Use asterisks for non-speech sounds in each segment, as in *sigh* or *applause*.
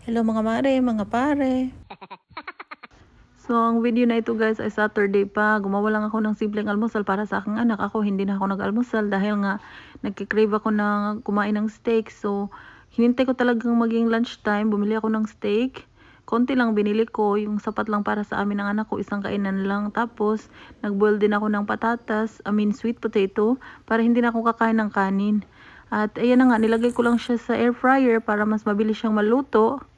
Hello mga mare, mga pare. *laughs* So, ang video na ito guys ay Saturday pa. Gumawa lang ako ng simpleng almusal para sa aking anak. Ako hindi na ako nag-almusal dahil nga nagkikrave ako na kumain ng steak. So, hinintay ko talagang maging lunchtime. Bumili ako ng steak. Konti lang binili ko. Yung sapat lang para sa amin ng anak ko. Isang kainan lang. Tapos, nagboil din ako ng patatas. I mean, sweet potato. Para hindi na ako kakain ng kanin. At ayan na nga, nilagay ko lang siya sa air fryer para mas mabilis siyang maluto.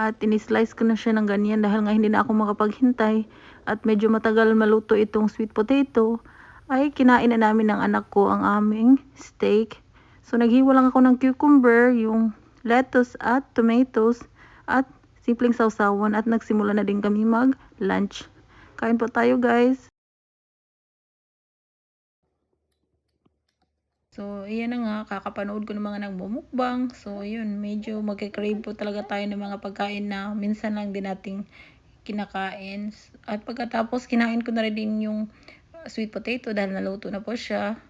At inislice ko na siya ng ganyan dahil nga hindi na ako makapaghintay at medyo matagal maluto itong sweet potato ay kinain na namin ng anak ko ang aming steak. So naghiwa lang ako ng cucumber, yung lettuce at tomatoes at simpleng sausawan at nagsimula na din kami mag lunch. Kain po tayo guys. So, ayan na nga, kakapanood ko ng mga nagmumukbang. So, yun, medyo magkikrave po talaga tayo ng mga pagkain na minsan lang din nating kinakain. At pagkatapos, kinain ko na rin din yung sweet potato dahil naluto na po siya.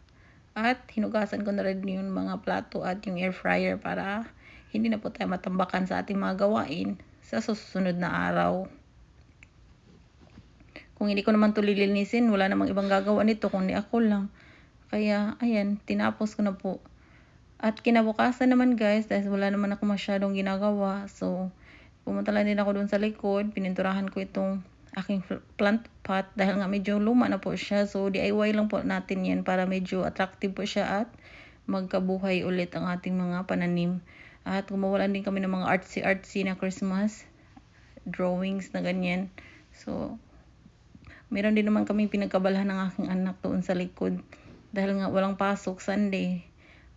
At hinugasan ko na rin yung mga plato at yung air fryer para hindi na po tayo matambakan sa ating mga gawain sa susunod na araw. Kung hindi ko naman ito lilinisin, wala namang ibang gagawa nito kundi ako lang. Kaya, ayan, tinapos ko na po. At kinabukasan naman guys, dahil wala naman ako masyadong ginagawa. So, pumunta lang din ako doon sa likod. Pininturahan ko itong aking plant pot dahil nga medyo luma na po siya. So, DIY lang po natin yan para medyo attractive po siya at magkabuhay ulit ang ating mga pananim. At gumawa lang din kami ng mga artsy-artsy na Christmas drawings na ganyan. So, meron din naman kami pinagkabalahan ng aking anak doon sa likod dahil nga walang pasok Sunday.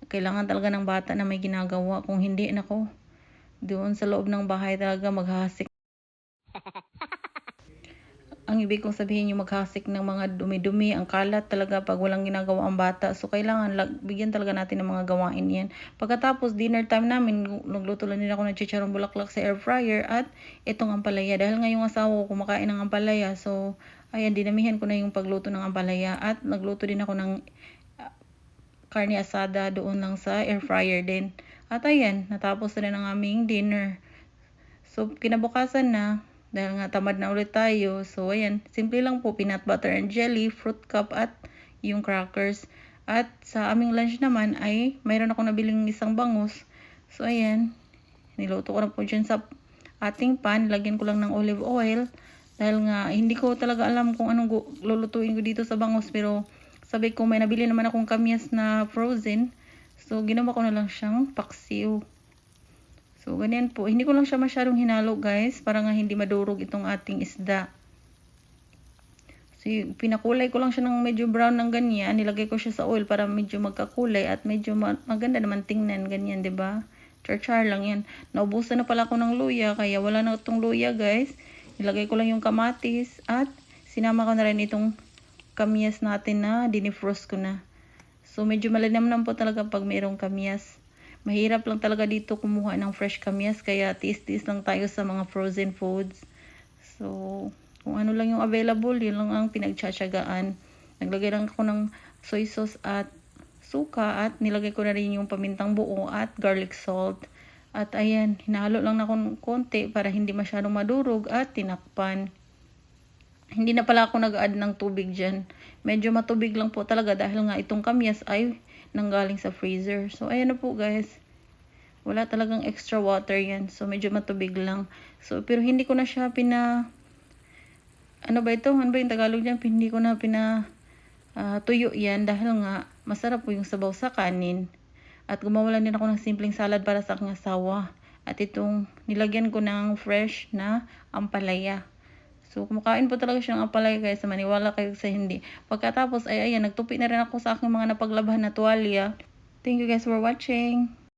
Kailangan talaga ng bata na may ginagawa. Kung hindi, nako, doon sa loob ng bahay talaga maghasik. *laughs* ang ibig kong sabihin yung maghasik ng mga dumi-dumi, ang kalat talaga pag walang ginagawa ang bata. So, kailangan bigyan talaga natin ng mga gawain yan. Pagkatapos, dinner time namin, nagluto lang din ako ng chicharong bulaklak sa air fryer at itong ampalaya. Dahil nga yung asawa ko kumakain ng ampalaya. So, ayan, dinamihan ko na yung pagluto ng ampalaya at nagluto din ako ng uh, karne asada doon lang sa air fryer din. At ayan, natapos na rin ang aming dinner. So, kinabukasan na, dahil nga tamad na ulit tayo. So, ayan, simple lang po, peanut butter and jelly, fruit cup at yung crackers. At sa aming lunch naman ay mayroon ako nabiling isang bangus. So, ayan, niluto ko na po dyan sa ating pan. Lagyan ko lang ng olive oil. Dahil nga, hindi ko talaga alam kung anong lulutuin ko dito sa bangus. Pero, sabi ko, may nabili naman akong kamyas na frozen. So, ginawa ko na lang siyang paksiw. So, ganyan po. Hindi ko lang siya masyadong hinalo, guys. Para nga hindi madurog itong ating isda. So, pinakulay ko lang siya ng medyo brown ng ganyan. Nilagay ko siya sa oil para medyo magkakulay at medyo maganda naman tingnan. Ganyan, ba? Char-char lang yan. Naubusan na pala ako ng luya, kaya wala na itong luya, guys. Nilagay ko lang yung kamatis at sinama ko na rin itong kamyas natin na dinifrost ko na. So, medyo malinamnam po talaga pag mayroong kamyas. Mahirap lang talaga dito kumuha ng fresh kamyas kaya tiis-tiis lang tayo sa mga frozen foods. So, kung ano lang yung available, yun lang ang pinagtsatsagaan. Naglagay lang ako ng soy sauce at suka at nilagay ko na rin yung pamintang buo at garlic salt. At ayan, hinalo lang na konti para hindi masyadong madurog at tinakpan. Hindi na pala ako nag-add ng tubig dyan. Medyo matubig lang po talaga dahil nga itong kamyas ay nanggaling sa freezer. So, ayan na po guys. Wala talagang extra water yan. So, medyo matubig lang. So, pero hindi ko na siya pina... Ano ba ito? Ano ba yung Tagalog niyan? Hindi ko na pina... Uh, tuyo yan dahil nga masarap po yung sabaw sa kanin. At gumawa din ako ng simpleng salad para sa aking asawa. At itong nilagyan ko ng fresh na ampalaya. So, kumakain po talaga siyang apalay guys. Maniwala kayo sa hindi. Pagkatapos, ay ayan, nagtupi na rin ako sa aking mga napaglabhan na tuwalya. Thank you guys for watching.